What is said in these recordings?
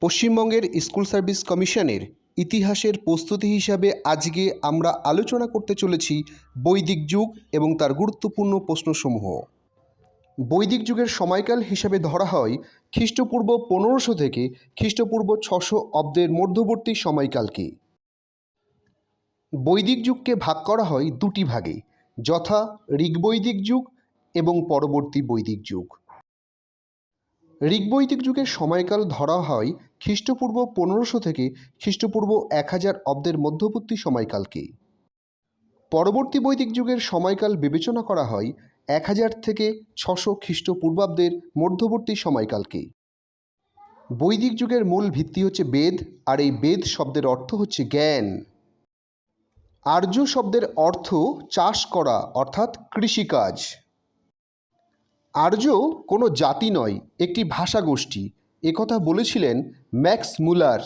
পশ্চিমবঙ্গের school service কমিশনের ইতিহাসের প্রস্তুতি হিসাবে আজকে আমরা আলোচনা করতে চলেছি বৈদিক যুগ এবং তার গুরুত্বপূর্ণ প্রশ্নসমূহ। বৈদিক যুগের সময়কাল হিসাবে ধরা হয় খ্রিস্টপূর্ব পনেরোশো থেকে খ্রিস্টপূর্ব ছশো অব্দের মধ্যবর্তী সময়কালকে। বৈদিক যুগকে ভাগ করা হয় দুটি ভাগে, যথা ঋগ্বৈদিক যুগ এবং পরবর্তী বৈদিক যুগ। ঋগ্বৈদিক যুগের সময়কাল ধরা হয় খ্রিস্টপূর্ব পনেরোশো থেকে খ্রিস্টপূর্ব এক হাজার অব্দের মধ্যবর্তী সময়কালকে। পরবর্তী বৈদিক যুগের সময়কাল বিবেচনা করা হয় এক হাজার থেকে ছশো খ্রিস্টপূর্বাব্দের মধ্যবর্তী সময়কালকে। বৈদিক যুগের মূল ভিত্তি হচ্ছে বেদ, আর এই বেদ শব্দের অর্থ হচ্ছে জ্ঞান। আর্য শব্দের অর্থ চাষ করা, অর্থাৎ কৃষিকাজ। আর্য কোনো জাতি নয়, একটি ভাষা গোষ্ঠী একথা বলেছিলেন ম্যাক্স মুলার।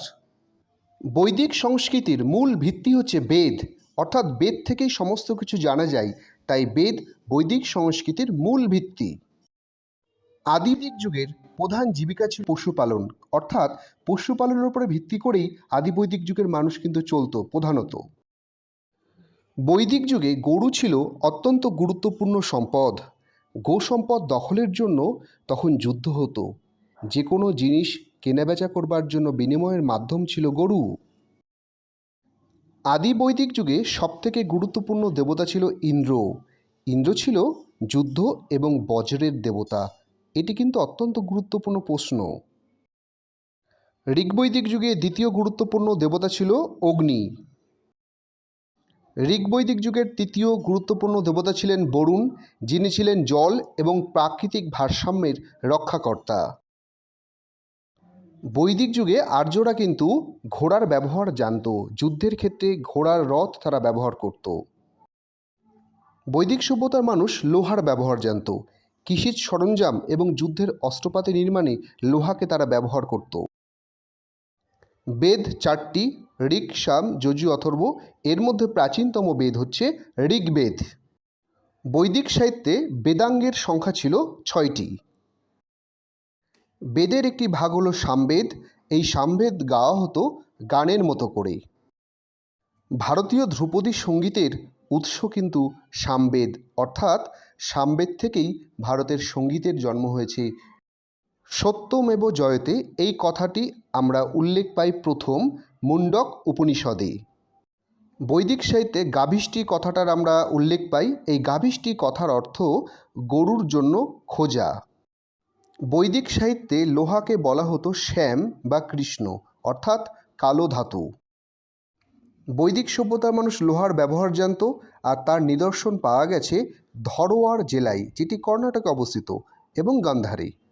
বৈদিক সংস্কৃতির মূল ভিত্তি হচ্ছে বেদ, অর্থাৎ বেদ থেকেই সমস্ত কিছু জানা যায়, তাই বেদ বৈদিক সংস্কৃতির মূল ভিত্তি। আদিবিক যুগের প্রধান জীবিকা ছিল পশুপালন, অর্থাৎ পশুপালনের উপরে ভিত্তি করেই আদিবৈদিক যুগের মানুষ কিন্তু চলতো প্রধানত। বৈদিক যুগে গরু ছিল অত্যন্ত গুরুত্বপূর্ণ সম্পদ। গো সম্পদ দখলের জন্য তখন যুদ্ধ হতো। যে কোনো জিনিস কেনাবেচা করবার জন্য বিনিময়ের মাধ্যম ছিল গরু। আদি বৈদিক যুগে সবথেকে গুরুত্বপূর্ণ দেবতা ছিল ইন্দ্র। ইন্দ্র ছিল যুদ্ধ এবং বজ্রের দেবতা। এটি কিন্তু অত্যন্ত গুরুত্বপূর্ণ প্রশ্ন। ঋগ্বৈদিক যুগে দ্বিতীয় গুরুত্বপূর্ণ দেবতা ছিল অগ্নি। ঋগ্বৈদিক যুগের তৃতীয় গুরুত্বপূর্ণ দেবতা ছিলেন বরুণ, যিনি ছিলেন জল এবং প্রাকৃতিক ভারসাম্যের রক্ষাকর্তা। বৈদিক যুগে আর্যরা কিন্তু ঘোড়ার ব্যবহার জানত, যুদ্ধের ক্ষেত্রে ঘোড়ার রথ তারা ব্যবহার করত। বৈদিক সভ্যতার মানুষ লোহার ব্যবহার জানত কৃষিজ সরঞ্জাম এবং যুদ্ধের অস্ত্রপাতি নির্মাণে লোহাকে তারা ব্যবহার করত। বেদ চারটি ঋক সাম যজু অথর্ব, এর মধ্যে প্রাচীনতম বেদ হচ্ছে ঋগ্বেদ। বৈদিক সাহিত্যে বেদাঙ্গের সংখ্যা ছিল ছয়টি। বেদের একটি ভাগ হলো সামবেদ, এই সামবেদ গাওয়া হতো গানের মতো করে। ভারতীয় ধ্রুপদী সঙ্গীতের উৎস কিন্তু সামবেদ, অর্থাৎ সামবেদ থেকেই ভারতের সঙ্গীতের জন্ম হয়েছে। সত্যমেব জয়তে এই কথাটি আমরা উল্লেখ পাই প্রথম মুন্ডক উপনিষদে। বৈদিক সাহিত্যে গাভিষ্টি কথাটার আমরা উল্লেখ পাই। এই গাভিষ্টি কথার অর্থ গরুর জন্য খোঁজা। বৈদিক সাহিত্যে লোহাকে বলা হতো শ্যাম বা কৃষ্ণ, অর্থাৎ কালো ধাতু। বৈদিক সভ্যতার মানুষ লোহার ব্যবহার জানত আর তার নিদর্শন পাওয়া গেছে ধরোয়ার জেলায়, যেটি কর্ণাটকে অবস্থিত, এবং গান্ধারে।